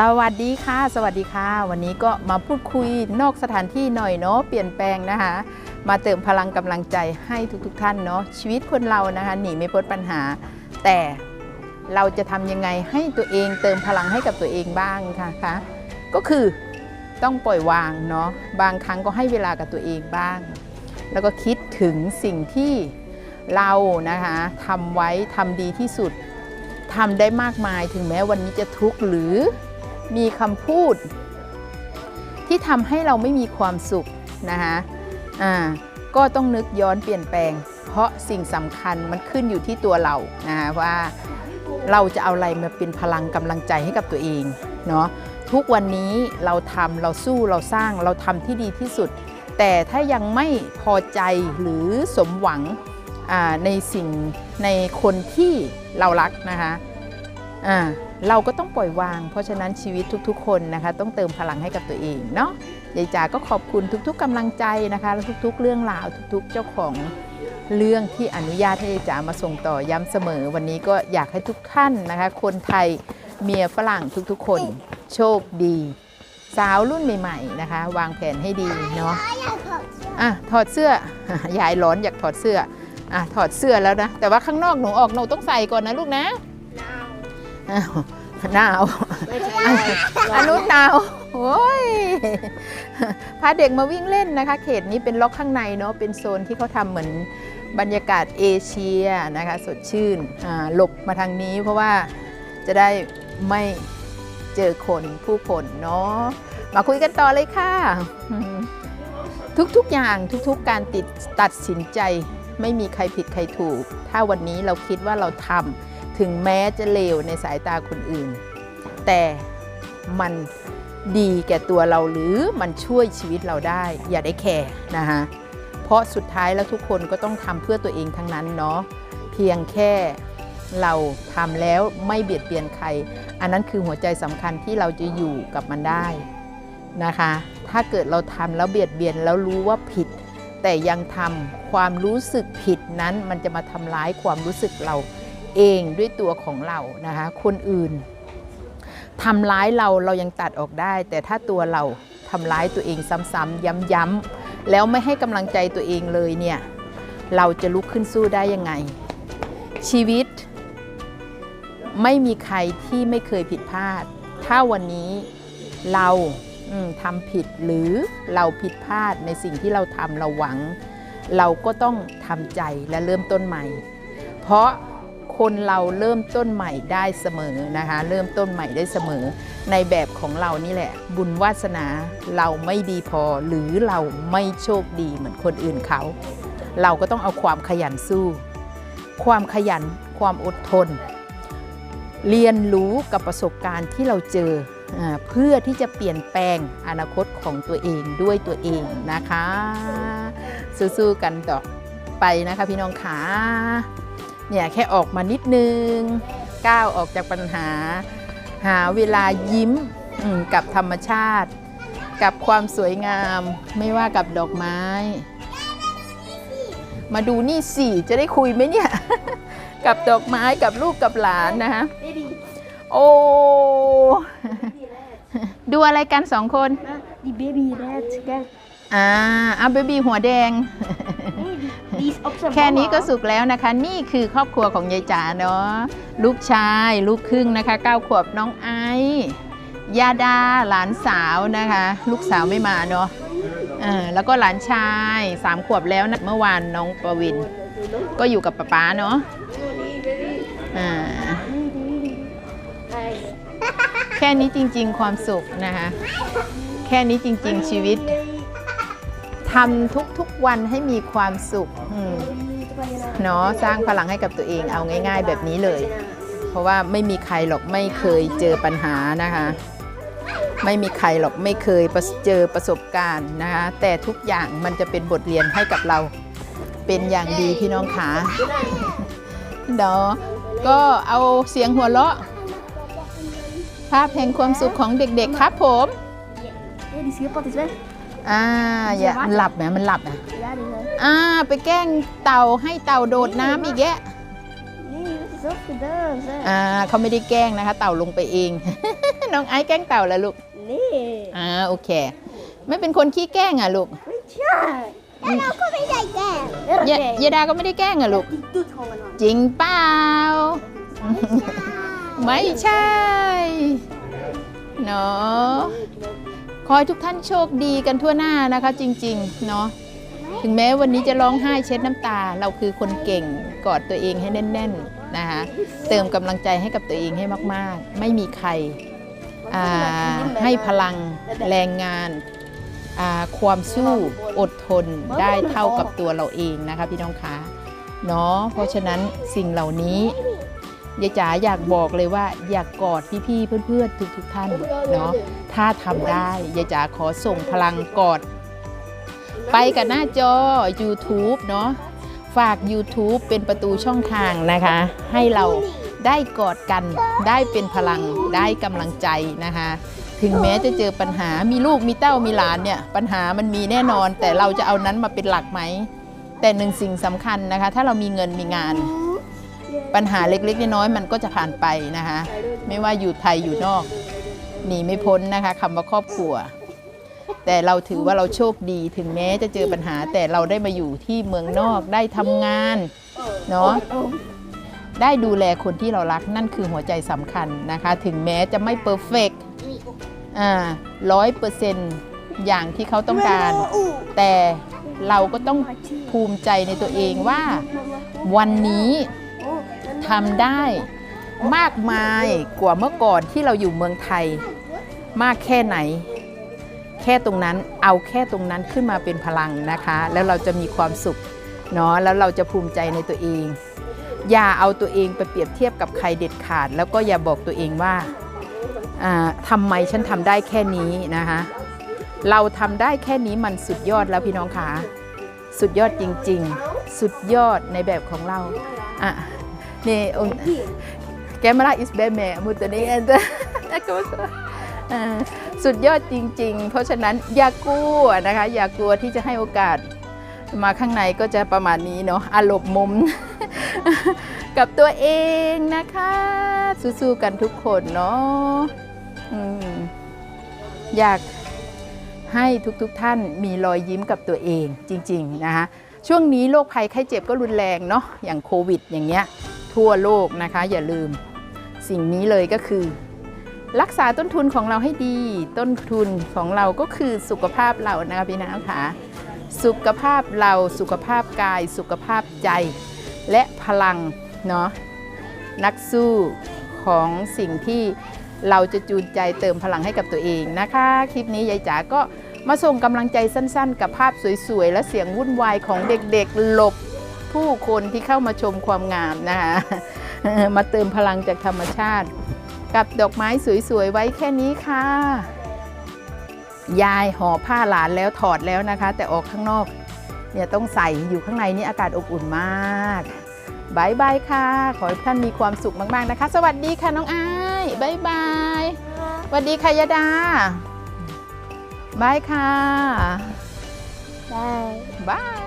สวัสดีค่ะ สวัสดีค่ะ วันนี้ก็มาพูดคุยนอกสถานที่หน่อยเนาะเปลี่ยนแปลงนะคะ มาเติมพลังกำลังใจให้ทุกๆทท่านเนาะชีวิตคนเรานะคะหนีไม่พ้นปัญหา แต่เราจะทำยังไงให้ตัวเองเติมพลังให้กับตัวเองบ้างค่ะคะก็คือต้องปล่อยวางเนาะบางครั้งก็ให้เวลากับตัวเองบ้าง แล้วก็คิดถึงสิ่งที่เรานะคะทำไว้ทำดีที่สุดทำได้มากมายถึงแม้วันนี้จะทุกข์หรือ มีคำพูด ที่ทำให้เราไม่มีความสุขนะคะอ่าก็ต้องนึกย้อนเปลี่ยนแปลง เพราะสิ่งสำคัญมันขึ้นอยู่ที่ตัวเรานะคะว่าเราจะเอาอะไรมาเป็นพลังกำลังใจให้กับตัวเองเนาะทุกวันนี้เราทำเราสู้เราสร้างเราทำที่ดีที่สุด แต่ถ้ายังไม่พอใจหรือสมหวังอ่าในสิ่งในคนที่เรารักนะคะอ่า เราก็ต้องปล่อยวาง เพราะฉะนั้นชีวิตทุกๆ คนนะคะ ต้องเติมพลังให้กับตัวเองเนาะยายจ๋าก็ขอบคุณทุกๆกำลังใจนะคะและทุกๆ เรื่องราวทุกๆ เจ้าของเรื่องที่อนุญาตให้ยายจ๋ามาส่งต่อย้ำเสมอ วันนี้ก็อยากให้ทุกท่านนะคะ คนไทยเมียฝรั่งทุกๆ คน โชคดี สาวรุ่นใหม่ๆนะคะ วางแผนให้ดีเนาะอะถอดเสื้อยายร้อนอยากถอดเสื้ออะถอดเสื้อแล้วนะแต่ว่าข้างนอกหนูออกหนูต้องใส่ก่อนนะลูกนะ อ้าวหนาวอันนู้นหนาวโอ้ยพาเด็กมาวิ่งเล่นนะคะ เขตนี้เป็นล็อกข้างในเนาะเป็นโซนที่เขาทำเหมือนบรรยากาศเอเชียนะคะสดชื่นอ่าหลบมาทางนี้เพราะว่าจะได้ไม่เจอคนผู้คนเนาะมาคุยกันต่อเลยค่ะ ทุกๆอย่างทุกๆการติดตัดสินใจไม่มีใครผิดใครถูก ถ้าวันนี้เราคิดว่าเราทำ ถึงแม้จะเลวในสายตาคนอื่น แต่มันดีแก่ตัวเราหรือมันช่วยชีวิตเราได้ อย่าได้แคร์นะคะเพราะสุดท้ายแล้วทุกคนก็ต้องทำเพื่อตัวเองทั้งนั้นเนาะเพียงแค่เราทำแล้วไม่เบียดเบียนใคร อันนั้นคือหัวใจสำคัญที่เราจะอยู่กับมันได้นะคะ ถ้าเกิดเราทำแล้วเบียดเบียนแล้วรู้ว่าผิด แต่ยังทำความรู้สึกผิดนั้นมันจะมาทำร้ายความรู้สึกเรา เองด้วยตัวของเรานะคะคนอื่นทำร้ายเราเรายังตัดออกได้ แต่ถ้าตัวเราทำร้ายตัวเองซ้ำๆย้ำๆแล้วไม่ให้กำลังใจตัวเองเลยเนี่ยเราจะลุกขึ้นสู้ได้ยังไง ชีวิต ไม่มีใครที่ไม่เคยผิดพลาด ถ้าวันนี้เราทำผิดหรือเราผิดพลาดในสิ่งที่เราทำเราหวัง เราก็ต้องทำใจและเริ่มต้นใหม่ เพราะ คนเราเริ่มต้นใหม่ได้เสมอนะคะ เริ่มต้นใหม่ได้เสมอ ในแบบของเรานี่แหละ บุญวาสนาเราไม่ดีพอ หรือเราไม่โชคดีเหมือนคนอื่นเขา เราก็ต้องเอาความขยันสู้ ความขยันความอดทน เรียนรู้กับประสบการณ์ที่เราเจออเพื่อที่จะเปลี่ยนแปลงอนาคตของตัวเองด้วยตัวเองนะคะ สู้ๆกันต่อไปนะคะพี่น้องขา เนี่ยแค่ออกมานิดนึงก้าวออกจากปัญหา หาเวลายิ้มอืมกับธรรมชาติ กับความสวยงาม ไม่ว่ากับดอกไม้ มาดูนี่สิจะได้คุยไหมเนี่ย กับดอกไม้กับลูกกับหลานนะคะ Baby, โอ้ดูอะไรกันสองคน die baby red. Kijk, อ่าเอาเบบีหัวแดง แค่นี้ก็สุขแล้วนะคะ นี่คือครอบครัวของยายจ๋าเนาะลูกชายลูกครึ่งนะคะเก้าขวบน้องไอซ์ยาดาหลานสาวนะคะ ลูกสาวไม่มาเนาะเออแล้วก็หลานชายสามขวบแล้วนะเมื่อวานน้องประวิน ก็อยู่กับป๊าป๊าเนาะอ่าแค่นี้จริง ๆ ความสุขนะคะ แค่นี้จริง ๆ ชีวิต ทำทุกๆวันให้มีความสุขอืมเนาะสร้างพลังให้กับตัวเองเอาง่าย ๆ แบบนี้เลย เพราะว่าไม่มีใครหรอกไม่เคยเจอปัญหานะคะ ไม่มีใครหรอกไม่เคยเจอประสบการณ์นะคะแต่ทุกอย่างมันจะเป็นบทเรียนให้กับเราเป็นอย่างดีพี่น้องขาเนาะก็เอาเสียงหัวเราะ ภาพแห่งความสุขของเด็กๆครับผม Nee, die schildpad is weg. อ่าอย่ามันหลับไหมมันหลับนะ Ja, die is weg. อ่า ไปแกล้งเต่าให้เต่าโดดน้ำอีกแยะ Nee, dat is opgedaan. zeg. อ่าเขาไม่ได้แกล้งนะคะ เต่าลงไปเอง น้องไอซ์แกล้งเต่าแล้วลูกนี่อ่าโอเค ไม่เป็นคนขี้แกล้งอะลูกไม่ใช่แล้วเราก็ไม่ได้แก่ยะยาดาก็ไม่ได้แกล้งอะลูกดูทองกันหน่อยจริงเปล่าไม่ใช่เนาะ ขอให้ทุกท่านโชคดีกันทั่วหน้านะคะจริงๆเนาะถึงแม้วันนี้จะร้องไห้เช็ดน้ำตา เราคือคนเก่งกอดตัวเองให้แน่นๆนะคะเติมกำลังใจให้กับตัวเองให้มากๆ ไม่มีใครให้พลังแรงงานความสู้อดทนได้เท่ากับตัวเราเองนะคะพี่น้องคะเนาะเพราะฉะนั้นสิ่งเหล่านี้ ยายจ๋าอยากบอกเลยว่าอยากกอดพี่ๆเพื่อนๆทุกๆท่านเนาะถ้าทำได้ยายจ๋าขอส่งพลังกอด ไปกับหน้าจอ YouTube เนาะฝาก YouTube เป็นประตูช่องทางนะคะ ให้เราได้กอดกันได้เป็นพลังได้กำลังใจนะคะ ถึงแม้จะเจอปัญหามีลูกมีเต้ามีหลานเนี่ย ปัญหามันมีแน่นอน แต่เราจะเอานั้นมาเป็นหลักไหม แต่หนึ่งสิ่งสำคัญนะคะ ถ้าเรามีเงินมีงาน ปัญหาเล็กๆน้อยๆมันก็จะผ่านไปนะคะ ไม่ว่าอยู่ไทยอยู่นอกหนีไม่พ้นนะคะคำว่าครอบครัว แต่เราถือว่าเราโชคดีถึงแม้จะเจอปัญหา แต่เราได้มาอยู่ที่เมืองนอกได้ทำงานเนาะได้ดูแลคนที่เรารักนั่นคือหัวใจสำคัญนะคะ ถึงแม้จะไม่เพอร์เฟกอ่าร้อยเปอร์เซนต์อย่างที่เขาต้องการ แต่เราก็ต้องภูมิใจในตัวเองว่าวันนี้ ทำได้มากมายกว่าเมื่อก่อนที่เราอยู่เมืองไทย มากแค่ไหน แค่ตรงนั้นเอาแค่ตรงนั้นขึ้นมาเป็นพลังนะคะ แล้วเราจะมีความสุขเนาะแล้วเราจะภูมิใจในตัวเอง อย่าเอาตัวเองไปเปรียบเทียบกับใครเด็ดขาด แล้วก็อย่าบอกตัวเองว่าอ่าทำไมฉันทำได้แค่นี้นะคะเราทำได้แค่นี้มันสุดยอดแล้วพี่น้องคะสุดยอดจริง ๆ สุดยอดในแบบของเราอะ นี่องแกมราอิสเบเมมุตนี้อ่าสุดยอดจริง ๆ เพราะฉะนั้นอย่ากลัวนะคะ อย่ากลัวที่จะให้โอกาส มาข้างในก็จะประมาณนี้เนาะอารมณ์มุม กับตัวเองนะคะ สู้ๆกันทุกคนเนาะอืมอยากให้ทุกๆท่านมีรอยยิ้มกับตัวเองจริง ๆ นะคะช่วงนี้โรคภัยไข้เจ็บก็รุนแรงเนาะอย่างโควิดอย่างเงี้ย ทั่วโลกนะคะ อย่าลืม สิ่งนี้เลยก็คือ รักษาต้นทุนของเราให้ดี ต้นทุนของเราก็คือสุขภาพเรานะคะพี่น้ำค่ะสุขภาพเราสุขภาพกาย สุขภาพใจ และพลังเนาะนักสู้ของสิ่งที่เราจะจูนใจเติมพลังให้กับตัวเองนะคะ คลิปนี้ยายจ๋าก็มาส่งกำลังใจสั้นๆ กับภาพสวยๆ และเสียงวุ่นวายของเด็กๆ หลบ ผู้คนที่เข้ามาชมความงามนะคะมาเติมพลังจากธรรมชาติ กับดอกไม้สวยๆ ไว้แค่นี้ค่ะ ยายห่อผ้าหลานแล้วถอดแล้วนะคะ แต่ออกข้างนอกเนี่ยต้องใส่อยู่ข้างในนี่อากาศอบอุ่นมากบายบายค่ะ ขอให้ท่านมีความสุขมาก ๆ นะคะ สวัสดีค่ะน้องอายบายบายสวัสดีค่ะยาดาบายค่ะได้บาย